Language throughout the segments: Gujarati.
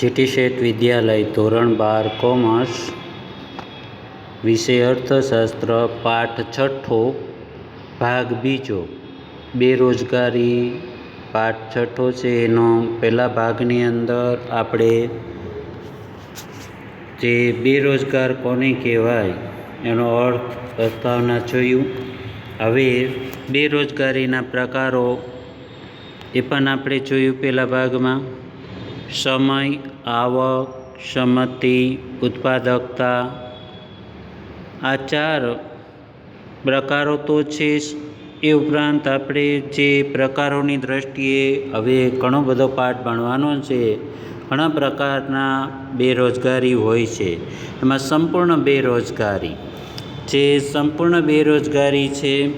જીટી શેઠ વિદ્યાલય ધોરણ બાર, કોમર્સ વિષય અર્થશાસ્ત્ર, પાઠ છઠ્ઠો ભાગ બીજો. બેરોજગારી પાઠ છઠ્ઠો છે એનો પહેલા ભાગની અંદર આપણે જે બેરોજગાર કોને કહેવાય એનો અર્થ પ્રસ્તાવના જોયું. હવે બેરોજગારીના પ્રકારો એ પણ આપણે જોયું પહેલા ભાગમાં. સમય, આવક, સંમતિ, ઉત્પાદકતા આ ચાર પ્રકારો તો છે જ. એ ઉપરાંત આપણે જે પ્રકારોની દ્રષ્ટિએ હવે ઘણો બધો પાઠ ભણવાનો છે. ઘણા પ્રકારના બેરોજગારી હોય છે. એમાં સંપૂર્ણ બેરોજગારી. જે સંપૂર્ણ બેરોજગારી છે,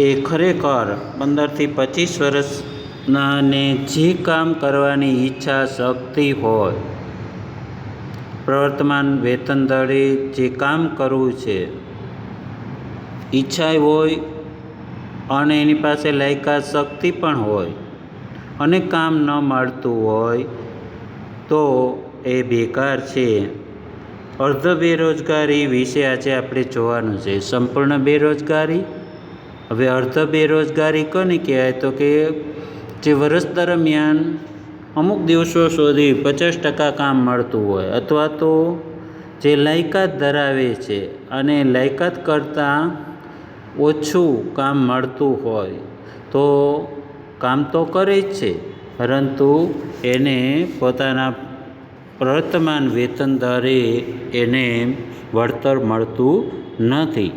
એ ખરેખર પંદરથી પચીસ વર્ષના ને જે કામ કરવાની ઈચ્છા શક્તિ હોય, પ્રવર્તમાન વેતન દળે જે કામ કરવું છે ઈચ્છા હોય અને એની પાસે લાયકાત શક્તિ પણ હોય અને કામ ન મળતું હોય તો એ બેકાર છે. અર્ધ બેરોજગારી વિશે આજે આપણે જોવાનું છે. સંપૂર્ણ બેરોજગારી? હવે અર્ધ બેરોજગારી કોને કહેવાય? તો કે જે વર્ષ દરમિયાન અમુક દિવસો સુધી પચાસ ટકા કામ મળતું હોય અથવા તો જે લાયકાત ધરાવે છે અને લાયકાત કરતાં ઓછું કામ મળતું હોય તો કામ તો કરે જ છે, પરંતુ એને પોતાના વર્તમાન વેતન દરે એને વળતર મળતું નથી.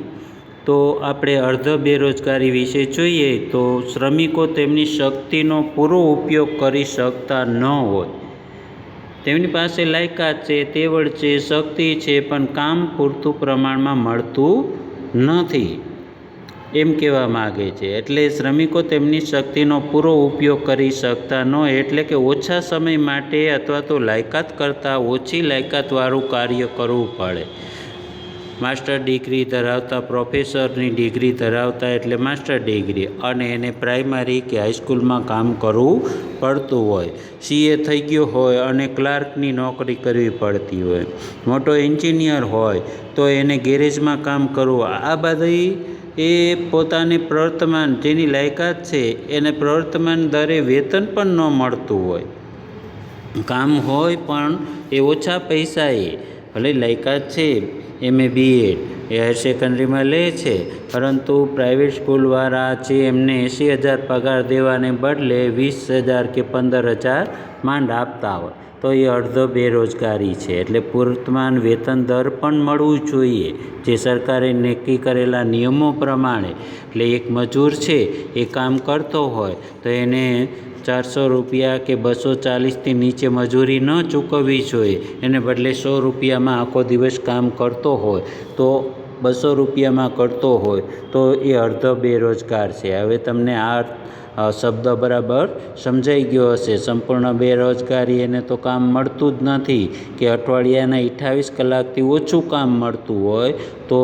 તો આપણે અર્ધ બેરોજગારી વિશે જોઈએ તો શ્રમિકો તેમની શક્તિનો પૂરો ઉપયોગ કરી શકતા ન હોય તેમની પાસે લાયકાત છે, તેવડ છે, શક્તિ છે, પણ કામ પૂરતું પ્રમાણમાં મળતું નથી એમ કહેવા માગે છે. એટલે શ્રમિકો તેમની શક્તિનો પૂરો ઉપયોગ કરી શકતા ન એટલે કે ઓછા સમય માટે અથવા તો લાયકાત કરતાં ઓછી લાયકાતવાળું કાર્ય કરવું પડે. માસ્ટર ડિગ્રી ધરાવતા પ્રોફેસરની ડિગ્રી ધરાવતા એટલે માસ્ટર ડિગ્રી. અને એને પ્રાઇમરી કે હાઈસ્કૂલમાં કામ કરવું પડતું હોય. સીએ થઈ ગયો હોય અને ક્લાર્કની નોકરી કરવી પડતી હોય. મોટો એન્જિનિયર હોય તો એને ગેરેજમાં કામ કરવું. આ બધી એ પોતાને પ્રવર્તમાન જેની લાયકાત છે એને પ્રવર્તમાન દરે વેતન પણ ન મળતું હોય. કામ હોય પણ એ ઓછા પૈસાએ ભલે લાયકાત છે, એમએ બીએડ એ હાયર સેકન્ડરીમાં લે છે, પરંતુ પ્રાઇવેટ સ્કૂલવાળા છે, એમને એંસી હજાર પગાર દેવાને બદલે વીસ હજાર કે પંદર હજાર માંડ આપતા હોય. તો એ અડધો બેરોજગારી છે, એટલે પૂર્તમાન વેતન દર પણ મળવું જોઈએ. જે સરકારે નક્કી કરેલા નિયમો પ્રમાણે, એટલે એક મજૂર છે, એ કામ કરતો હોય, તો એને ચારસો રૂપિયા કે બસો ચાલીસથી નીચે મજૂરી ન ચૂકવવી જોઈએ. એને બદલે સો રૂપિયામાં આખો દિવસ કામ કરતો હોય, તો બસો રૂપિયામાં કરતો હોય, તો એ અડધો બેરોજગાર છે. હવે તમને આ શબ્દ બરાબર સમજાઈ ગયો હશે. સંપૂર્ણ બેરોજગારી એને તો કામ મળતું જ નથી. કે અઠવાડિયાના અઠ્ઠાવીસ કલાકથી ઓછું કામ મળતું હોય, તો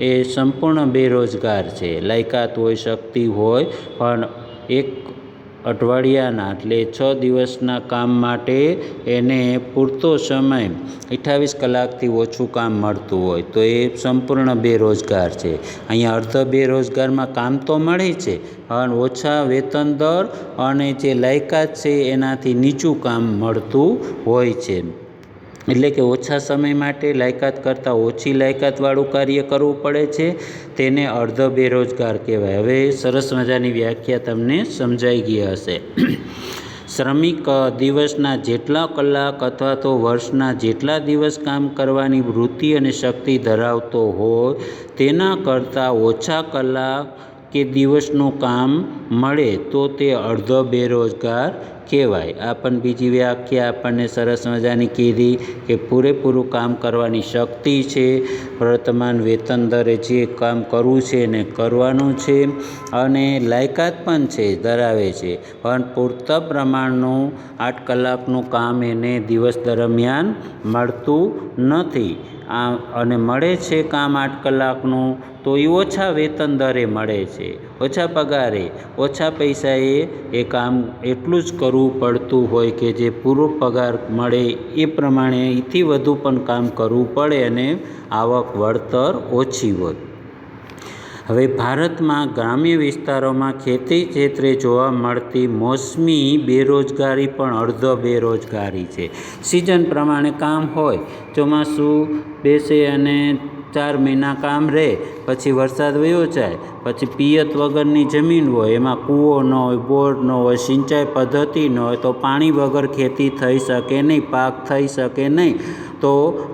એ સંપૂર્ણ બેરોજગાર છે. લાયકાત હોય, શક્તિ હોય, પણ એક અઠવાડિયાના એટલે છ દિવસના કામ માટે એને પૂરતો સમય અઠ્ઠાવીસ કલાકથી ઓછું કામ મળતું હોય તો એ સંપૂર્ણ બેરોજગાર છે. અહીંયા અર્ધ બેરોજગારમાં કામ તો મળે છે, પણ ઓછા વેતન દર અને જે લાયકાત છે એનાથી નીચું કામ મળતું હોય છે. એટલે કે ઓછા સમય માટે લાયકાત કરતાં ઓછી લાયકાતવાળું કાર્ય કરવું પડે છે. તેને અર્ધ બેરોજગાર કહેવાય. હવે સરસ મજાની વ્યાખ્યા તમને સમજાઈ ગઈ હશે. શ્રમિક દિવસના જેટલા કલાક અથવા તો વર્ષના જેટલા દિવસ કામ કરવાની વૃત્તિ અને શક્તિ ધરાવતો હોય, તેના કરતાં ઓછા કલાક કે દિવસનું કામ મળે તો તે અડધો બેરોજગાર કહેવાય. આ પણ બીજી વ્યાખ્યા આપણને સરસ મજાની કીધી કે પૂરેપૂરું કામ કરવાની શક્તિ છે. વર્તમાન વેતન દરે જે કામ કરવું છે એને કરવાનું છે અને લાયકાત પણ છે, ધરાવે છે. પણ પૂરતા પ્રમાણનું આઠ કલાકનું કામ એને દિવસ દરમિયાન મળતું નથી. આ અને મળે છે કામ આઠ કલાકનું, તો એ ઓછા વેતન દરે મળે છે. ઓછા પગારે, ઓછા પૈસાએ એ કામ એટલું જ કરવું પડતું હોય કે જે પૂરો પગાર મળે એ પ્રમાણે એથી વધુ પણ કામ કરવું પડે અને આવક, વળતર ઓછી હોય હવે ભારતમાં ગ્રામ્ય વિસ્તારોમાં ખેતી ક્ષેત્રે જોવા મળતી મોસમી બેરોજગારી પણ અડધો બેરોજગારી છે. સિઝન પ્રમાણે કામ હોય, ચોમાસું બેસે અને ચાર મહિના કામ રહે, પછી વરસાદ વયો જાય, પછી પિયત વગરની જમીન હોય, એમાં કૂવો ન હોય, બોર ન હોય, સિંચાઈ પદ્ધતિ ન હોય, તો પાણી વગર ખેતી થઈ શકે નહીં, પાક થઈ શકે નહીં. તો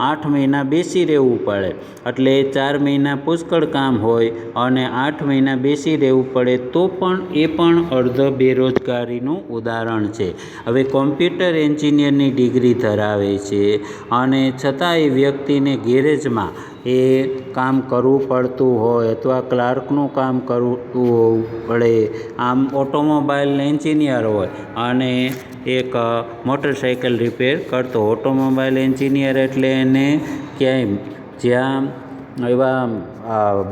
આઠ મહિના બેસી રહેવું પડે. એટલે ચાર મહિના પુષ્કળ કામ હોય અને આઠ મહિના બેસી રહેવું પડે તો પણ એ પણ અર્ધ બેરોજગારીનું ઉદાહરણ છે. હવે કોમ્પ્યુટર એન્જિનિયરની ડિગ્રી ધરાવે છે અને છતાં એ વ્યક્તિને ગેરેજમાં એ કામ કરવું પડતું હોય અથવા ક્લાર્કનું કામ કરવું પડે. આમ ઓટોમોબાઈલ એન્જિનિયર હોય અને એક મોટરસાઇકલ રિપેર કરતો ઓટોમોબાઈલ એન્જિનિયર એટલે એને ક્યાંય જ્યાં એવા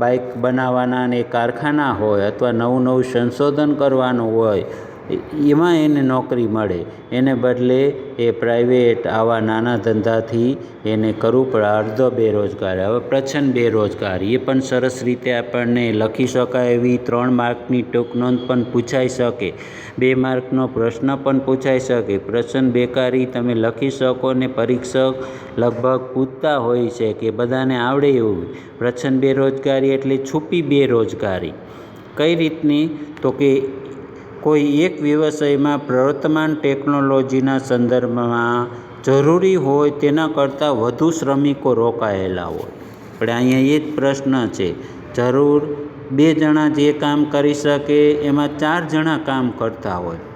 બાઇક બનાવવાના ને કારખાના હોય અથવા નવું નવું સંશોધન કરવાનું હોય એમાં એને નોકરી મળે. એને બદલે એ પ્રાઇવેટ આવા નાના ધંધાથી એને કરવું પડે અડધો બેરોજગારી. હવે પ્રચ્છન્ન બેરોજગારી. એ પણ સરસ રીતે આપણને લખી શકાય એવી ત્રણ માર્કની ટૂંક નોંધ પણ પૂછાઈ શકે. બે માર્કનો પ્રશ્ન પણ પૂછાઈ શકે. પ્રચ્છન્ન બેકારી તમે લખી શકો ને પરીક્ષક લગભગ પૂછતા હોય છે કે બધાને આવડે એવું. પ્રચ્છન્ન બેરોજગારી એટલે છુપી બેરોજગારી. કઈ રીતની? તો કે કોઈ એક વ્યવસાયમાં પ્રવર્તમાન ટેકનોલોજીના સંદર્ભમાં જરૂરી હોય તેના કરતાં વધુ શ્રમિકો રોકાયેલા હોય. આપણે અહીંયા એ જ પ્રશ્ન છે, જરૂર બે જણા જે કામ કરી શકે, એમાં ચાર જણા કામ કરતા હોય.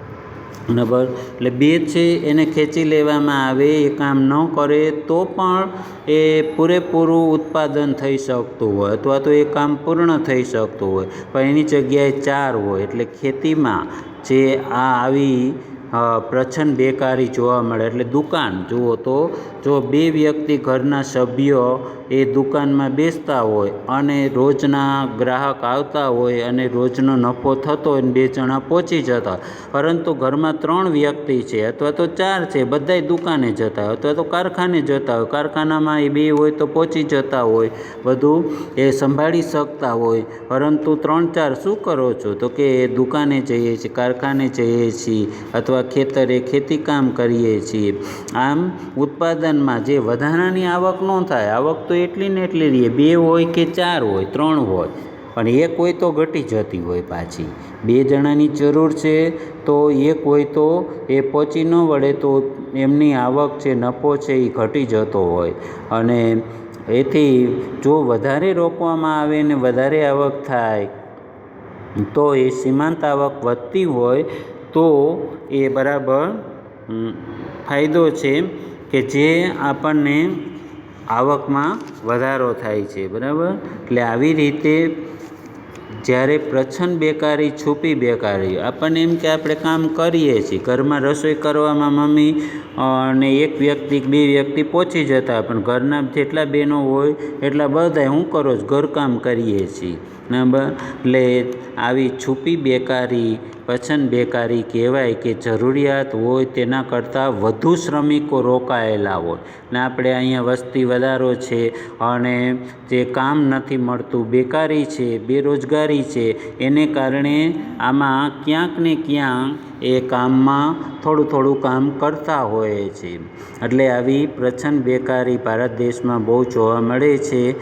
બરાબર એટલે બે છે, એને ખેંચી લેવામાં આવે, એ કામ ન કરે તો પણ એ પૂરેપૂરું ઉત્પાદન થઈ શકતું હોય અથવા તો એ કામ પૂર્ણ થઈ શકતું હોય. પણ એની જગ્યાએ ચાર હોય, એટલે ખેતીમાં જે આ આવી પ્રચ્છન્ન બેકારી જોવા મળે. એટલે દુકાન, જુઓ તો, જો બે વ્યક્તિ ઘરના સભ્યો એ દુકાનમાં બેસતા હોય અને રોજના ગ્રાહક આવતા હોય અને રોજનો નફો થતો હોય બે જણા પહોંચી જતા પરંતુ ઘરમાં ત્રણ વ્યક્તિ છે અથવા તો ચાર છે, બધાય દુકાને જતા હોય અથવા તો કારખાને જતા હોય, કારખાનામાં એ બે હોય તો પહોંચી જતા હોય, બધું એ સંભાળી શકતા હોય. પરંતુ ત્રણ ચાર શું કરો છો? તો કે દુકાને જઈએ છીએ, કારખાને જઈએ છીએ, અથવા ખેતરે ખેતી કામ કરીએ છીએ. આમ ઉત્પાદનમાં જે વધારાની આવક ન થાય, આવક તો એટલી ને એટલી રહીએ બે હોય કે ચાર હોય, ત્રણ હોય, પણ એક હોય તો ઘટી જતી હોય પાછી. બે જણાની જરૂર છે તો એક હોય તો એ પહોંચી ન વળે તો એમની આવક છે નફો છે એ ઘટી જતો હોય. અને એથી જો વધારે રોકવામાં આવે ને વધારે આવક થાય, તો એ સીમાંત આવક વધતી હોય તો એ બરાબર ફાયદો છે કે જે આપણને આવકમાં વધારો થાય છે, બરાબર? એટલે આવી રીતે જ્યારે પ્રચ્છન્ન બેકારી, છુપી બેકારી, આપણને એમ કે આપણે કામ કરીએ છીએ, ઘરમાં રસોઈ કરવામાં મમ્મી અને એક વ્યક્તિ, બે વ્યક્તિ પહોંચી જતા, પણ ઘરના જેટલા બહેનો હોય, એટલા બધાય હું કરો છો, ઘરકામ કરીએ છીએ. બરાબર એટલે આવી છુપી બેકારી પ્રચ્છન્ન બેકારી કહેવાય કે જરૂરિયાત હોય તેના કરતાં વધુ શ્રમિકો રોકાયેલા હોય. ને આપણે અહીંયા વસ્તી વધારો છે અને જે કામ નથી મળતું, બેકારી છે, બેરોજગારી છે, એને કારણે આમાં ક્યાંક ને ક્યાંક એ કામમાં થોડું થોડું કામ કરતા હોય છે. એટલે આવી પ્રચ્છન્ન બેકારી ભારત દેશમાં બહુ જોવા મળે છે.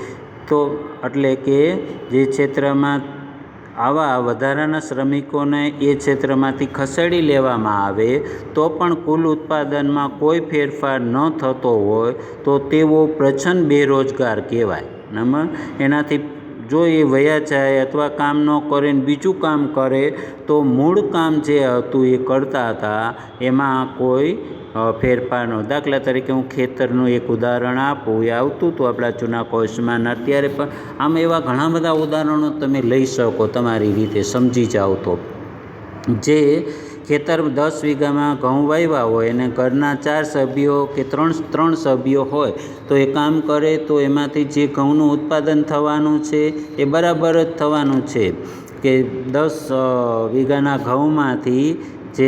તો એટલે કે જે ક્ષેત્રમાં આવા વધારાના શ્રમિકોને એ ક્ષેત્રમાંથી ખસેડી લેવામાં આવે, તો પણ કુલ ઉત્પાદનમાં કોઈ ફેરફાર ન થતો હોય, તો તેઓ પ્રચ્છન્ન બેરોજગાર કહેવાય. નંબર એનાથી જો એ વયા જાય અથવા કામ ન કરે ને બીજું કામ કરે, તો મૂળ કામ જે હતું એ કરતા હતા, એમાં કોઈ ફેરફારનો દાખલા તરીકે હું ખેતરનું એક ઉદાહરણ આપું. એ આવતું હતું આપણા જૂના કોર્સમાં અત્યારે પણ આમ એવા ઘણા બધા ઉદાહરણો તમે લઈ શકો તમારી રીતે, સમજી જાઓ તો. જે ખેતર દસ વીઘામાં ઘઉં વાવ્યા હોય, અને ઘરના ચાર સભ્યો કે ત્રણ ત્રણ સભ્યો હોય, તો એ કામ કરે તો એમાંથી જે ઘઉંનું ઉત્પાદન થવાનું છે એ બરાબર જ થવાનું છે. કે દસ વીઘાના ઘઉંમાંથી જે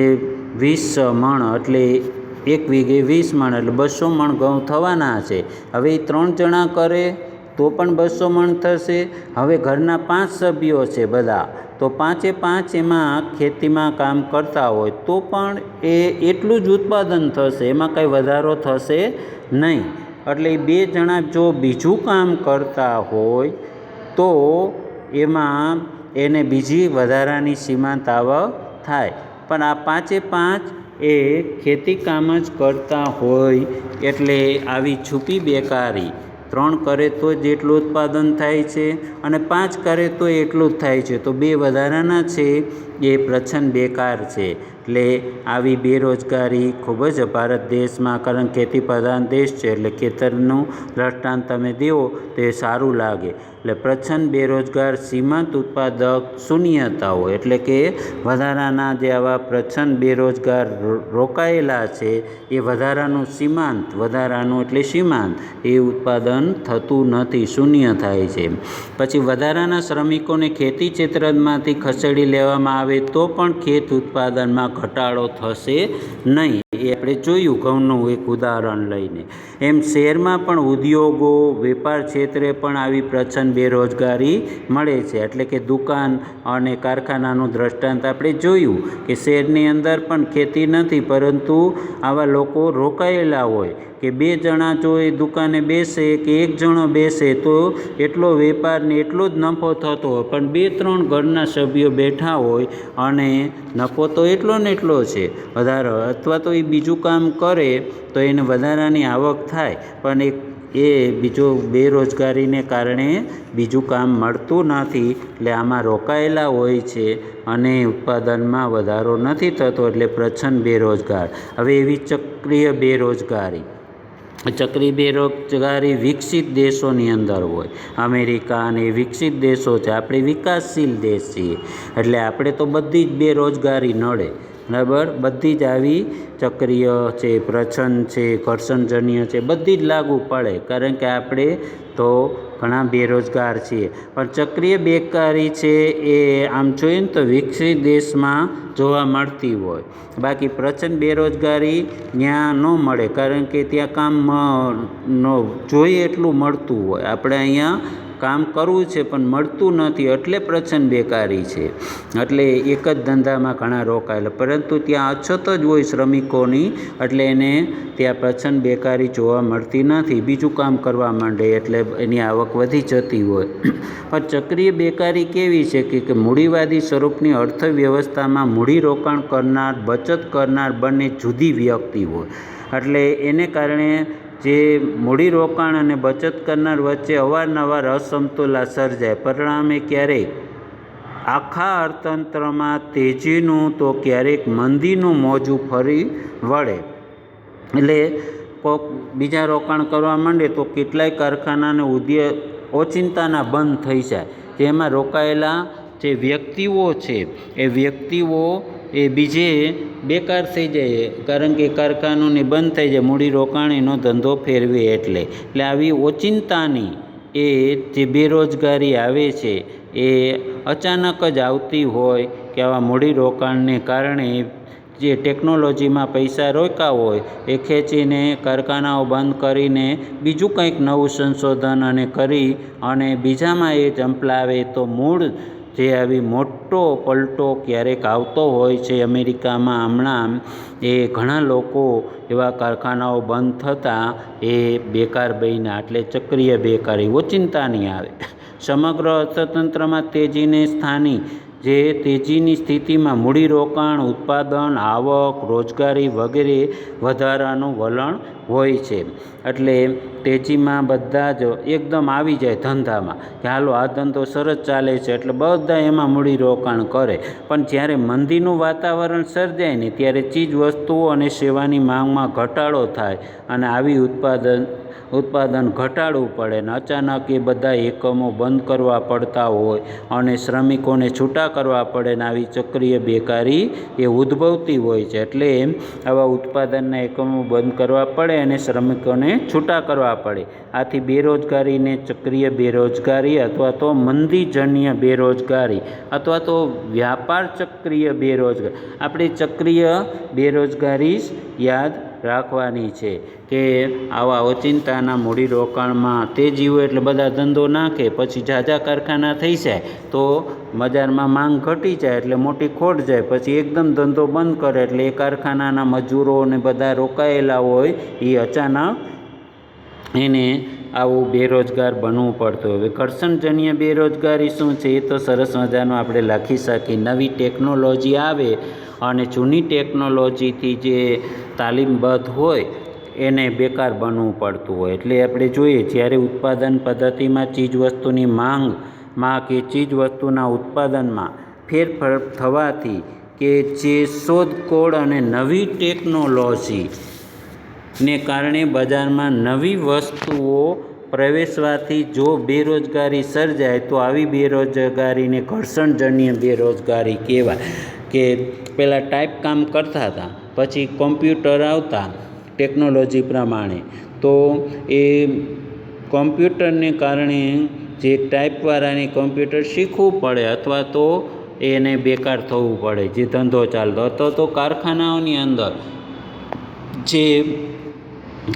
વીસ મણ, એટલે એક વીઘે વીસ મણ, એટલે બસો મણ ઘઉં થવાના છે. હવે એ ત્રણ જણા કરે તો પણ બસો મણ થશે. હવે ઘરના પાંચ સભ્યો છે બધા. તો પાંચે પાંચ એમાં ખેતીમાં કામ કરતા હોય તો પણ એ એટલું જ ઉત્પાદન થશે, એમાં કંઈ વધારો થશે નહીં. એટલે બે જણા જો બીજું કામ કરતા હોય તો એમાં એને બીજી વધારાની સીમાંત આવક થાય. પણ આ પાંચે પાંચ એ ખેતી કામ જ કરતા હોય એટલે આવી છુપી બેકારી. ત્રણ કરે તો જેટલું ઉત્પાદન થાય છે અને પાંચ કરે તો એટલું જ થાય છે. તો બે વધારાના છે. એ પ્રચ્છન્ન બેકાર છે. એટલે આવી બેરોજગારી ખૂબ જ ભારત દેશમાં, કારણ ખેતી પ્રધાન દેશ છે, એટલે ખેતરનું દ્રષ્ટાંત તમે દેવો તો એ સારું લાગે. એટલે પ્રચ્છન્ન બેરોજગાર સીમાંત ઉત્પાદક શૂન્યતાઓ એટલે કે વધારાના જે આવા પ્રચ્છન્ન બેરોજગાર રોકાયેલા છે, એ વધારાનું સીમાંત, વધારાનું એટલે સીમાંત, એ ઉત્પાદન થતું નથી, શૂન્ય થાય છે. પછી વધારાના શ્રમિકોને ખેતી ક્ષેત્રમાંથી ખસેડી લેવામાં આવે તો પણ ખેત ઉત્પાદનમાં ઘટાડો થશે નહીં. એ આપણે જોયું ઘઉંનું એક ઉદાહરણ લઈને. એમ શહેરમાં પણ ઉદ્યોગો, વેપાર ક્ષેત્રે પણ આવી પ્રચંડ બેરોજગારી મળે છે. એટલે કે દુકાન અને કારખાનાનું દ્રષ્ટાંત આપણે જોયું કે શહેરની અંદર પણ ખેતી નથી, પરંતુ આવા લોકો રોકાયેલા હોય કે બે જણા જો એ દુકાને બેસે કે એક જણો બેસે તો એટલો વેપારને એટલો જ નફો થતો હોય. પણ બે ત્રણ ઘરના સભ્યો બેઠા હોય અને નફો તો એટલો ને એટલો છે. વધારો અથવા તો એ બીજું કામ કરે તો એને વધારાની આવક થાય, પણ એ એ બીજો બેરોજગારીને કારણે બીજું કામ મળતું નથી, એટલે આમાં રોકાયેલા હોય છે અને ઉત્પાદનમાં વધારો નથી થતો, એટલે પ્રચ્છન્ન બેરોજગાર. હવે એવી ચક્રીય બેરોજગારી. ચક્રી બેરોજગારી વિકસિત દેશોની અંદર હોય. અમેરિકા અને વિકસિત દેશો છે. આપણે વિકાસશીલ દેશ છીએ. એટલે આપણે તો બધી જ બેરોજગારી નડે. બરાબર? બધી જ આવી ચક્રીય છે પ્રછન્ન છે, ઘર્ષણજન્ય છે, બધી જ લાગુ પડે. કારણ કે આપણે તો ઘણા બેરોજગાર છીએ. પણ ચક્રીય બેકારી છે એ આમ જોઈએ ને તો વિકસિત દેશમાં જોવા મળતી હોય. બાકી પ્રચંડ બેરોજગારી ત્યાં ન મળે, કારણ કે ત્યાં કામ જોઈએ એટલું મળતું હોય. આપણે અહીંયા કામ કરવું છે પણ મળતું નથી એટલે પ્રચંડ બેકારી છે. એટલે એક જ ધંધામાં ઘણા રોકાયેલા. પરંતુ ત્યાં અછત જ હોય શ્રમિકોની, એટલે એને ત્યાં પ્રચંડ બેકારી જોવા મળતી નથી. બીજું કામ કરવા માંડે એટલે એની આવક વધી જતી હોય. પણ ચક્રીય બેકારી કેવી છે કે મૂડીવાદી સ્વરૂપની અર્થવ્યવસ્થામાં મૂડીરોકાણ કરનાર, બચત કરનાર બંને જુદી વ્યક્તિ હોય. એટલે એને કારણે જે મૂડીરોકાણ અને બચત કરનાર વચ્ચે અવારનવાર અસમતુલા સર્જાય પરિણામે ક્યારેક આખા અર્થતંત્રમાં તેજીનું તો ક્યારેક મંદીનું મોજું ફરી વળે. એટલે કોક બીજા રોકાણ કરવા માંડે તો કેટલાય કારખાનાને ઉદ્યોગ ઓચિંતાના બંધ થઈ જાય. જેમાં રોકાયેલા જે વ્યક્તિઓ છે, એ વ્યક્તિઓ એ બીજે બેકાર થઈ જાય. કારણ કે કારખાનાને બંધ થઈ જાય. મૂડી રોકાણીનો ધંધો ફેરવે એટલે. એટલે આવી ઓચિંતાની એ જે બેરોજગારી આવે છે, એ અચાનક જ આવતી હોય કે આવા મૂડી રોકાણને કારણે જે ટેકનોલોજીમાં પૈસા રોક્યા હોય, એ ખેંચીને કારખાનાઓ બંધ કરીને બીજું કંઈક નવું સંશોધન અને કરી અને બીજામાં એ ચંપલાવે તો મૂળ જે આવી મોટો પલટો ક્યારેક આવતો હોય છે અમેરિકામાં, હમણાં એ ઘણા લોકો એવા કારખાનાઓ બંધ થતાં એ બેકાર બન્યા. એટલે ચક્રીય બેકારી ઓચિંતાની આવે. સમગ્ર અર્થતંત્રમાં તેજીને સ્થાની જે તેજીની સ્થિતિમાં મૂડીરોકાણ, ઉત્પાદન, આવક, રોજગારી વગેરે વધારાનું વલણ હોય છે. એટલે તેજીમાં બધા જ એકદમ આવી જાય ધંધામાં કે હાલો, આ ધંધો સરસ ચાલે છે, એટલે બધા એમાં મૂડીરોકાણ કરે. પણ જ્યારે મંદીનું વાતાવરણ સર્જાય ને ત્યારે ચીજ વસ્તુઓ અને સેવાની માંગમાં ઘટાડો થાય અને આવી ઉત્પાદન ઉત્પાદન ઘટાડવું પડે ને અચાનક એ બધા એકમો બંધ કરવા પડતા હોય અને શ્રમિકોને છૂટા કરવા પડે ને આવી ચક્રીય બેકારી એ ઉદ્ભવતી હોય છે. એટલે આવા ઉત્પાદનના એકમો બંધ કરવા પડે અને શ્રમિકોને છૂટા કરવા પડે. આથી બેરોજગારીને ચક્રીય બેરોજગારી અથવા તો મંદીજન્ય બેરોજગારી અથવા તો વ્યાપાર ચક્રીય બેરોજગારી. આપણે ચક્રીય બેરોજગારી યાદ રાખવાની છે કે આવા ઓચિંતાના મૂડીરોકાણમાં તે હોય એટલે બધા ધંધો નાખે, પછી ઝાઝા કારખાના થઈ જાય, તો બજારમાં માંગ ઘટી જાય એટલે મોટી ખોટ જાય, પછી એકદમ ધંધો બંધ કરે એટલે એ કારખાનાના મજૂરો ને બધા રોકાયેલા હોય, એ અચાનક એને આવું બેરોજગાર બનવું પડતું. હવે ઘર્ષણજન્ય બેરોજગારી શું છે? એ તો સરસ મજાનું આપણે લખી શકીએ. નવી ટેકનોલોજી આવે અને જૂની ટેકનોલોજીથી જે તાલીમબદ્ધ હોય, એને બેકાર બનવું પડતું હોય. એટલે આપણે જોઈએ, જ્યારે ઉત્પાદન પદ્ધતિમાં ચીજવસ્તુની માંગમાં કે ચીજવસ્તુના ઉત્પાદનમાં ફેરફાર થવાથી કે જે શોધખોળ અને નવી ટેકનોલોજી ને કારણે બજારમાં નવી વસ્તુઓ પ્રવેશવાથી જો બેરોજગારી સર્જાય, તો આવી બેરોજગારીને ઘર્ષણજન્ય બેરોજગારી કહેવાય. કે પહેલાં ટાઈપ કામ કરતા હતા, પછી કોમ્પ્યુટર આવતા ટેકનોલોજી પ્રમાણે. તો એ કોમ્પ્યુટરને કારણે જે ટાઈપવાળાને કોમ્પ્યુટર શીખવું પડે અથવા તો એને બેકાર થવું પડે, જે ધંધો ચાલતો અથવા તો કારખાનાઓની અંદર જે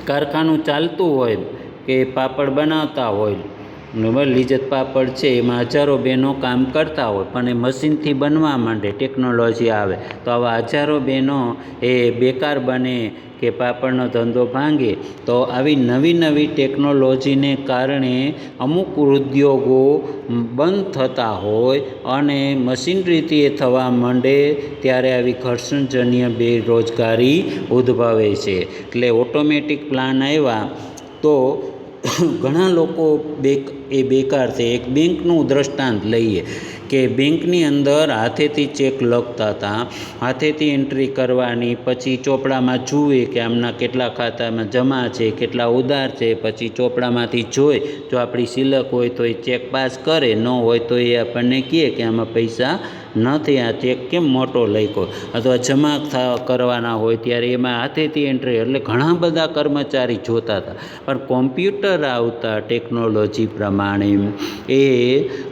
કારખાનું ચાલતું હોય કે પાપડ બનાવતા હોય લિજ્જત પાપડ છે, એમાં હજારો બહેનો કામ કરતા હોય, પણ એ મશીનથી બનવા માંડે, ટેકનોલોજી આવે. તો આવા હજારો બહેનો એ બેકાર બને કે પાપડનો ધંધો ભાંગે, તો આવી નવી નવી ટેકનોલોજીને કારણે અમુક ઉદ્યોગો બંધ થતા હોય અને મશીનરીથી એ થવા માંડે, ત્યારે આવી ઘર્ષણજન્ય બેરોજગારી ઉદ્ભવે છે. એટલે ઓટોમેટિક પ્લાન આવ્યા, તો ઘણા લોકો બેક, એ બેકાર છે. એક બેંકનું દ્રષ્ટાંત લઈએ કે બેંકની અંદર હાથેથી ચેક લખતા હતા, હાથેથી એન્ટ્રી કરવાની, પછી ચોપડામાં જુએ કે આમના કેટલા ખાતામાં જમા છે, કેટલા ઉધાર છે, પછી ચોપડામાંથી જોઈ જો આપણી સિલક હોય તો એ ચેક પાસ કરે, ન હોય તો એ આપણને કહે કે આમાં પૈસા નથી આ ચેક કેમ મોટો લખ્યો? અથવા જમા કરવાના હોય ત્યારે એમાં હાથેથી એન્ટ્રી એટલે ઘણા બધા કર્મચારી જોતા હતા. પણ કોમ્પ્યુટર આવતા ટેકનોલોજી પ્રમાણે એ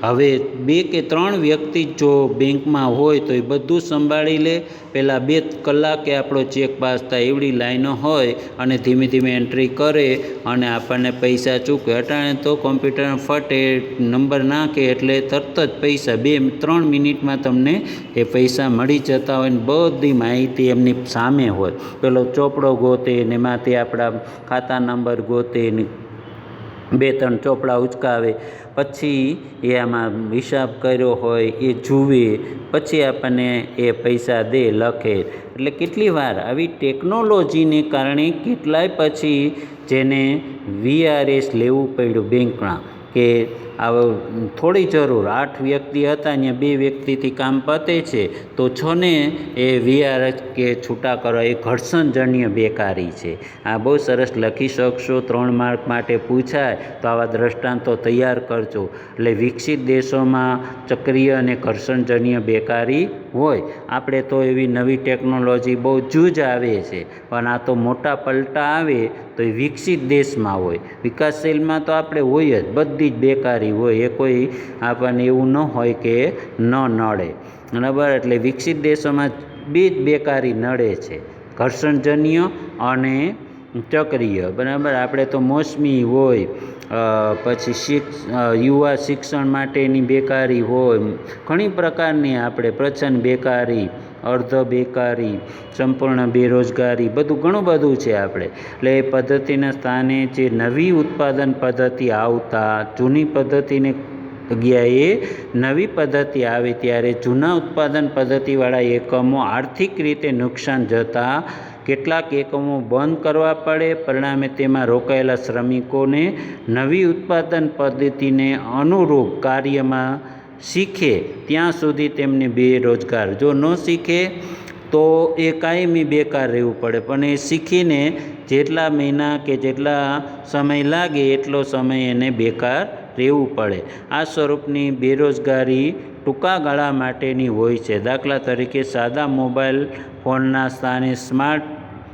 હવે બે કે ત્રણ વ્યક્તિ જો બેંકમાં હોય તો એ બધું સંભાળી લે. પહેલાં બે કલાકે આપણો ચેક પાસ થાય એવડી લાઈનો હોય અને ધીમે ધીમે એન્ટ્રી કરે અને આપણને પૈસા ચૂકે અટાણે તો કોમ્પ્યુટર ફટે, નંબર નાખે એટલે તરત જ પૈસા બે, ત્રણ મિનિટમાં તમને એ પૈસા મળી જતા હોય ને બધી માહિતી એમની સામે હોય. પેલો ચોપડો ગોતે ને એમાંથી આપણા ખાતા નંબર ગોતે ને બે ત્રણ ચોપડા ઉચકાવે. પછી એ આમાં હિસાબ કર્યો હોય, એ જુએ. પછી આપણને એ પૈસા દે, લખે. એટલે કેટલી વાર આવી ટેકનોલોજીને કારણે કેટલાય પછી જેને વીઆરએસ લેવું પડ્યું બેંકમાં કે આવો થોડી જરૂર. આઠ વ્યક્તિ હતા ત્યાં બે વ્યક્તિથી કામ પતે છે. તો છને એ વીઆર કે છૂટા કરવા એ ઘર્ષણજન્ય બેકારી છે. આ બહુ સરસ લખી શકશો. ત્રણ માર્ક માટે પૂછાય તો આવા દ્રષ્ટાંતો તૈયાર કરજો. એટલે વિકસિત દેશોમાં ચક્રીય અને ઘર્ષણજન્ય બેકારી હોય. આપણે તો એવી નવી ટેકનોલોજી બહુ જૂજ આવે છે. પણ આ તો મોટા પલટા આવે તો એ વિકસિત દેશમાં હોય. વિકાસશીલમાં તો આપણે હોય જ. બધી જ બેકારી હોય, એ કોઈ આપણને એવું ન હોય કે ન નડે. બરાબર? એટલે વિકસિત દેશોમાં બે જ બેકારી નડે છે. ઘર્ષણજન્ય અને ચક્રીય. બરાબર? આપણે તો મોસમી હોય પછી શિક્ષ યુવા શિક્ષણ માટેની બેકારી હોય, ઘણી પ્રકારની આપણે પ્રચંડ બેકારી, અર્ધ બેકારી, સંપૂર્ણ બેરોજગારી, બધું ઘણું બધું છે આપણે. એટલે એ પદ્ધતિના સ્થાને જે નવી ઉત્પાદન પદ્ધતિ આવતા, જૂની પદ્ધતિને જગ્યાએ નવી પદ્ધતિ આવે ત્યારે જૂના ઉત્પાદન પદ્ધતિવાળા એકમો આર્થિક રીતે નુકસાન જતાં કેટલાક એકમો બંધ કરવા પડે. પરિણામે તેમાં રોકાયેલા શ્રમિકોને નવી ઉત્પાદન પદ્ધતિને અનુરૂપ કાર્યમાં શીખે. ત્યાં સુધી તેમને બેરોજગાર. જો ન શીખે, તો એ કાયમી બેકાર રહેવું પડે. પણ એ શીખીને જેટલા મહિના કે જેટલા સમય લાગે, એટલો સમય એને બેકાર રહેવું પડે. આ સ્વરૂપની બેરોજગારી ટૂંકા ગાળા માટેની હોય છે. દાખલા તરીકે, સાદા મોબાઈલ ફોનના સ્થાને સ્માર્ટ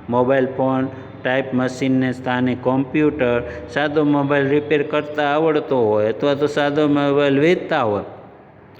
મોબાઈલ ફોન, ટાઈપ મશીનને સ્થાને કોમ્પ્યુટર, સાદો મોબાઈલ રિપેર કરતા આવડતો હોય અથવા તો સાદો મોબાઈલ વેચતા હોય.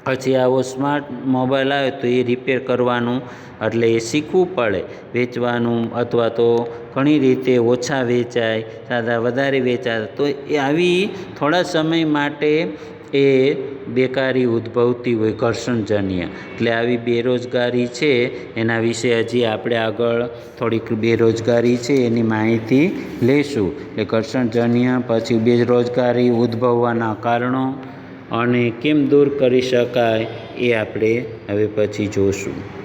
પછી આવો સ્માર્ટ મોબાઈલ આવે તો એ રિપેર કરવાનું, એટલે એ શીખવું પડે. વેચવાનું અથવા તો ઘણી રીતે ઓછા વેચાય, સાદા વધારે વેચાય. તો એ આવી થોડા સમય માટે એ બેકારી ઉદ્ભવતી હોય, ઘર્ષણજન્ય. એટલે આવી બેરોજગારી છે, એના વિશે હજી આપણે આગળ થોડીક બેરોજગારી છે એની માહિતી લઈશું. એટલે ઘર્ષણજન્ય પછી બેરોજગારી ઉદ્ભવવાના કારણો અને કેમ દૂર કરી શકાય એ આપણે હવે પછી જોશું.